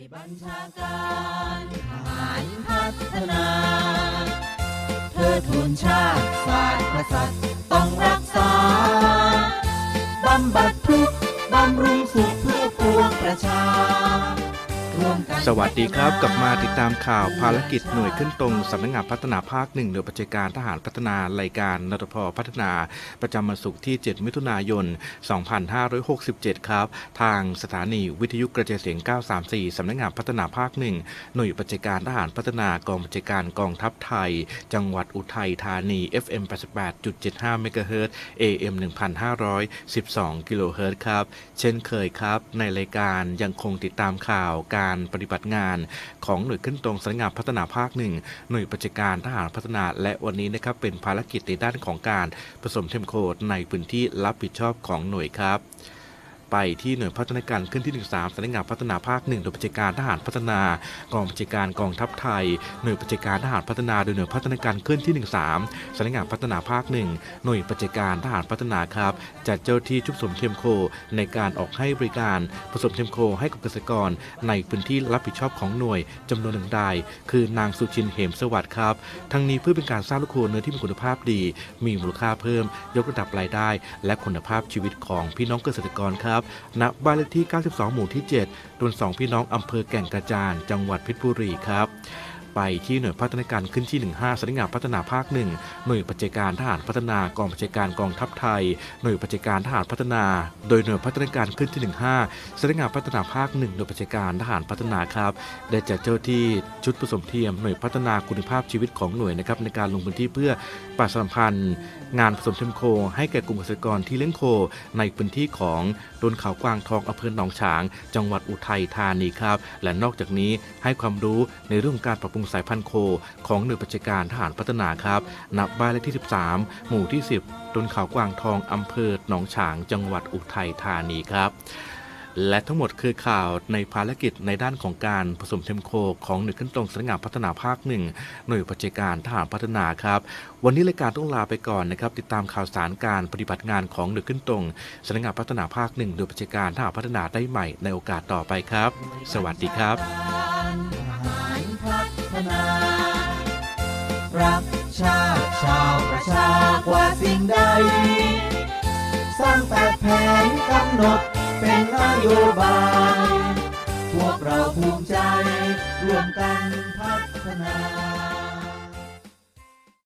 วยบัญชาการทหารพัฒนา เธอทูนชาติศาสตร์กษัตริย์ต้องรักษา บำบัดทุกบำรุงสุขเพื่อปวงประชา สวัสดีครับกลับมาติดตามข่าวภารกิจหน่วยขึ้นตรงสำนักงานพัฒนาภาคหนึ่งโดยปฏิการทหารพัฒนารายการนตพพัฒนาประจำวันศุกร์ที่ 7 มิถุนายน 2567 ครับ ทางสถานีวิทยุกระจายเสียง 934 สำนักงานพัฒนาภาคหนึ่งหน่วยปฏิการทหารพัฒนากองปฏิการกองทัพไทย จังหวัดอุทัยธานี FM 88.75 เมกะเฮิรตซ์ AM 1,512 กิโลเฮิรตซ์ครับเช่นเคยครับ ในรายการยังคงติดตามข่าวการปฏิบัติงาน ของหน่วยขึ้นตรงสำนักงานพัฒนาภาคหนึ่งหน่วยปฏิการทหารพัฒนาและวันนี้นะครับเป็นภารกิจในด้านของการผสมเทมโคดในพื้นที่รับผิดชอบของหน่วยครับ ไปที่หน่วยพัฒนาการขึ้นที่ 13สำนักงานพัฒนาภาคหนึ่งโดยปฏิการทหารพัฒนากองปฏิการกองทัพไทย หน่วยปฏิการทหารพัฒนาโดยหน่วยพัฒนาการขึ้นที่ 13สำนักงานพัฒนาภาคหนึ่งหน่วยปฏิการทหารพัฒนาครับจัดเจ้าที่ชุบสมเทมโค ในการออกให้บริการผสมเทมโคให้กับเกษตรกร ในพื้นที่รับผิดชอบของหน่วยจำนวนหนึ่งราย คือนางสุชินเหมสวัสดิ์ครับ ทั้งนี้เพื่อเป็นการสร้างลูกโคเนื้อที่มีคุณภาพดี มีมูลค่าเพิ่ม ยกระดับรายได้ และคุณภาพชีวิตของพี่น้องเกษตรกรครับณ บ้านเลขที่ 92 หมู่ที่ 7ตำบลสองพี่น้องอำเภอแก่งกระจาน จังหวัดเพชรบุรีครับ ไปที่หน่วยพัฒนาการขึ้นที่ 15สำนักงานพัฒนาภาคหนึ่งหน่วยปฏิการทหารพัฒนากองปฏิการกองทัพไทย หน่วยปฏิการทหารพัฒนา โดยหน่วยพัฒนาการขึ้นที่ 15สำนักงานพัฒนาภาคหนึ่งหน่วยปฏิการทหารพัฒนาครับได้จัดเจ้าที่ชุดผสมเทียมหน่วยพัฒนาคุณภาพชีวิตของหน่วยนะครับในการลงพื้นที่เพื่อประชาสัมพันธ์ งานผสมเทียมโค ให้แก่กลุ่มเกษตรกรที่เลี้ยงโค ในพื้นที่ของโดนเขากวางทองอำเภอหนองฉาง จังหวัดอุทัยธานีครับ และนอกจากนี้ให้ความรู้ในเรื่องของการปรับปรุงสายพันธุ์โคของหน่วยปฏิการทหารพัฒนาครับณบ้านเลขที่ 13 หมู่ที่ 10ตนเขากวางทองอำเภอหนองฉาง จังหวัดอุทัยธานีครับและทั้งหมดคือข่าวในภารกิจในด้านของการผสมเทมโคของหน่วยขึ้นตรงสำนักงานพัฒนาภาคหนึ่งหน่วยปฏิการทหารพัฒนาครับ วันนี้รายการต้องลาไปก่อนนะครับ ติดตามข่าวสารการปฏิบัติงานของหน่วยขึ้นตรงสำนักงานพัฒนาภาคหนึ่งโดยปฏิการทหารพัฒนาได้ใหม่ในโอกาสต่อไปครับ สวัสดีครับ รักชาติชาวประชากว่าสิ่งใด สร้างแปดแผนกำหนดเป็นนโยบาย พวกเราภูมิใจร่วมกันพัฒนา